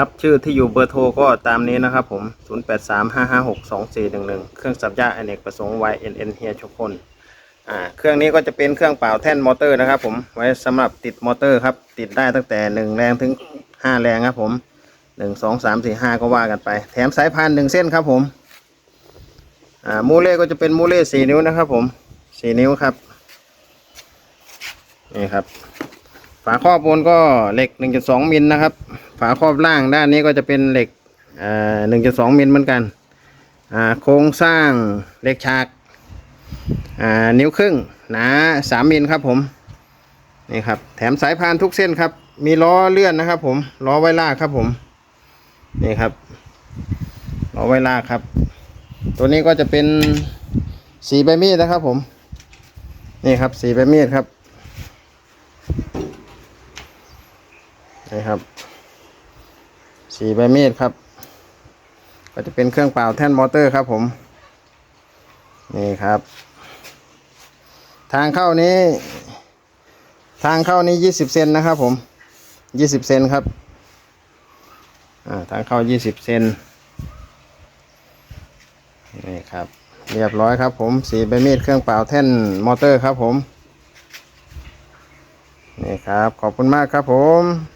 ครับชื่อที่อยู่เบอร์โทรก็ตามนี้นะครับผม 0835562411 เครื่องสับยาอเนกประสงค์ YNN เฮียชกพลอ่าเครื่องนี้ก็จะเป็นเครื่องเป่าแท่นมอเตอร์นะครับผมไว้สำหรับติดมอเตอร์ครับ ติดได้ตั้งแต่ 1 แรงถึง 5 แรงครับผม1 2 3 4 5ก็ว่ากันไป แถมสายพานหนึ่งเส้นครับผม อ่ามูเล่ก็จะเป็นมูเล่สี่นิ้วนะครับผมสี่นิ้วครับ นี่ครับ ฝาครอบบนก็เหล็ก 1.2 มิลนะครับ ฝาครอบล่างด้านนี้ก็จะเป็นเหล็กอ่า1.2 มิลเหมือนกันอ่าโครงสร้างเหล็กฉากอ่านิ้วครึ่งหนา 3 มิลครับผมนี่ครับแถมสายพานทุกเส้นครับ มีล้อเลื่อนนะครับ ผมล้อไว้ลากครับผมนี่ครับล้อไว้ลากครับ ตัวนี้ก็จะเป็นสีใบมีดนะครับผมนี่ครับสีใบมีดครับ นี่ครับสีใบมีดครับ ก็จะเป็นเครื่องเป่าแท่นมอเตอร์ครับผม นี่ครับ ทางเข้านี้ ทางเข้านี้ยี่สิบเซนนะครับผมยี่สิบเซนครับทางเข้ายี่สิบเซนนี่ครับ เรียบร้อยครับผมสีใบมีดเครื่องเป่าแท่นมอเตอร์ครับผมนี่ครับ ขอบคุณมากครับผม